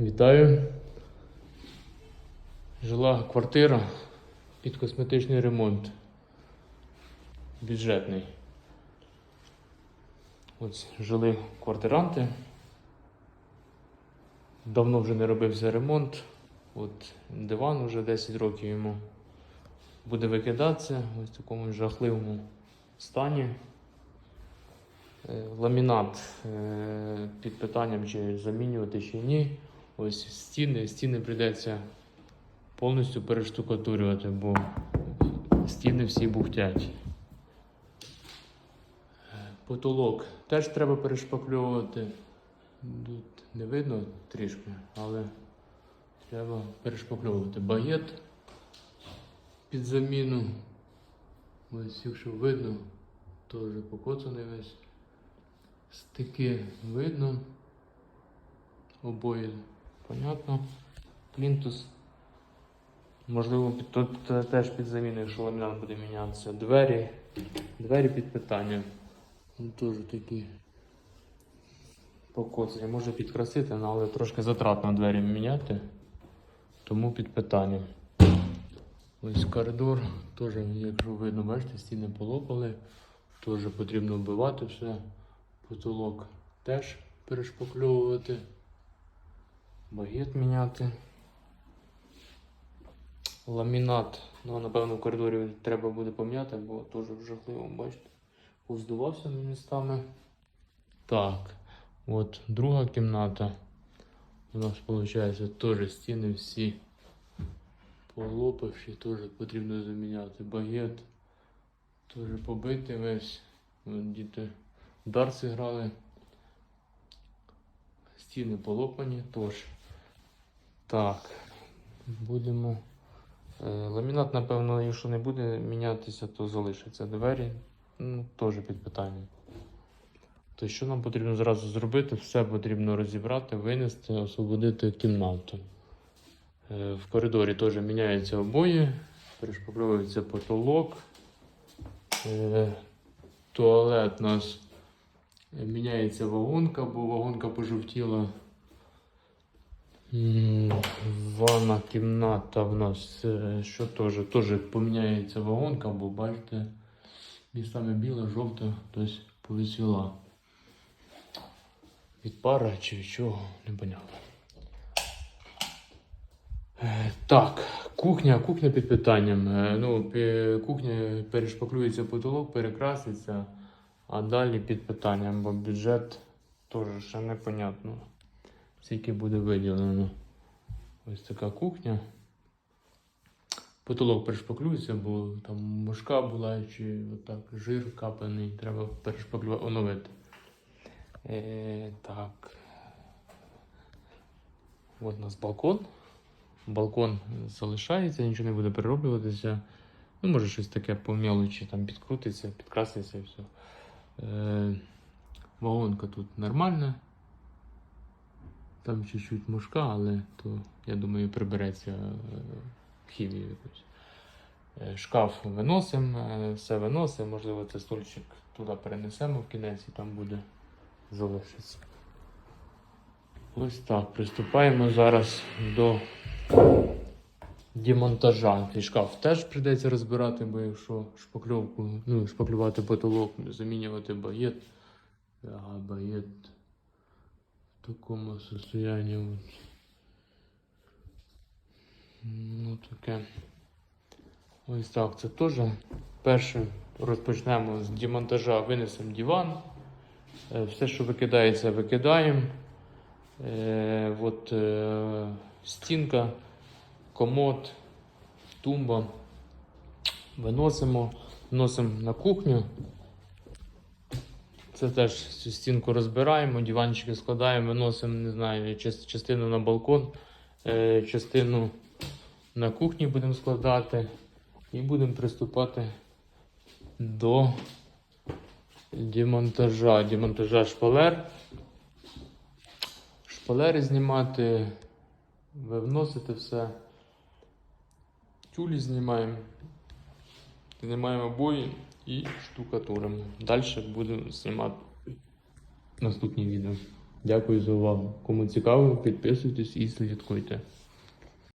Вітаю. Жила квартира під косметичний ремонт. Бюджетний. Ось жили квартиранти. Давно вже не робився ремонт. От диван вже 10 років йому буде викидатися ось в такому жахливому стані. Е, Ламінат е, під питанням, чи замінювати чи ні. Ось стіни, стіни прийдеться повністю перештукатурювати, бо стіни всі бухтять. Потолок теж треба перешпакльовувати. Тут не видно трішки, але треба перешпакльовувати багет під заміну. Ось, якщо видно, теж покоцаний весь. Стики видно. Обоє понятно. Плінтус. Можливо, тут е, теж під заміну, якщо ламінат буде мінятися. Двері. Двері під питанням. Ну, Теж такі покоцані. Може підкрасити, ну, але трошки затратно двері міняти. Тому під питанням. Ось коридор, теж, якщо видно, бачите, стіни полопали. Теж потрібно вбивати все. Потолок теж перешпакльовувати. Багет міняти. Ламінат. Ну, напевно, в коридорі треба буде пом'яти, бо теж в жахливому, бачите, поздувався містами. Так, от друга кімната. У нас виходить теж стіни всі полопавші, теж потрібно заміняти. Багет теж побитий весь. От діти в дарси грали. Стіни полопані теж. Так, будемо. Е, Ламінат, напевно, якщо не буде мінятися, то залишиться двері. Ну, теж під питанням. То що нам потрібно зразу зробити? Все потрібно розібрати, винести, освободити кімнату. Е, В коридорі теж міняються обої, перешпакльовується потолок. Е, Туалет у нас міняється вагонка, бо вагонка пожовтіла. Ванна кімната в нас е, що теж, теж поміняється вагонка, бо бачите, містами біла, жовта, тобто повисіла. Від пара чи від чого, непонятно. Е, Так, кухня, кухня під питанням. Е, Ну, кухня перешпаклюється потолок, перекраситься, а далі під питанням, бо бюджет теж ще непонятно. Скільки буде виділено. Ось така кухня. Потолок перешпаклюється, бо там мошка була чи отак жир капаний, треба перешпаклювати, оновити. Е, так. От у нас балкон. Балкон залишається, нічого не буде перероблюватися. Ну, може щось таке по мелочі там підкрутиться, підкраситься і все. Е, вагонка тут нормальна. Там чуть-чуть мушка, але то, я думаю, прибереться е, хімію якусь. Е, Шкаф виносимо, е, все виносимо, можливо, це стульчик туди перенесемо в кінець і там буде залишиться. Ось так, приступаємо зараз до демонтажа. Цей шкаф теж прийдеться розбирати, бо якщо шпакльовку, ну, шпаклювати потолок, замінювати багет, а багет такому состоянні. от. Ну таке. Ось так, це теж. Перше розпочнемо з демонтажа, винесемо диван. Е, Все, що викидається, викидаємо. Е, от, е, стінка, комод, тумба. Виносимо, вносимо на кухню. Це теж цю стінку розбираємо, диванчики складаємо, виносимо, не знаю, частину на балкон, е, частину на кухні будемо складати і будемо приступати до демонтажа. Демонтажа шпалер. Шпалери знімати, вивносити все. Тюлі знімаємо. Знімаємо обої і штукатуримо. Далі будемо знімати наступні відео. Дякую за увагу. Кому цікаво, підписуйтесь і слідкуйте.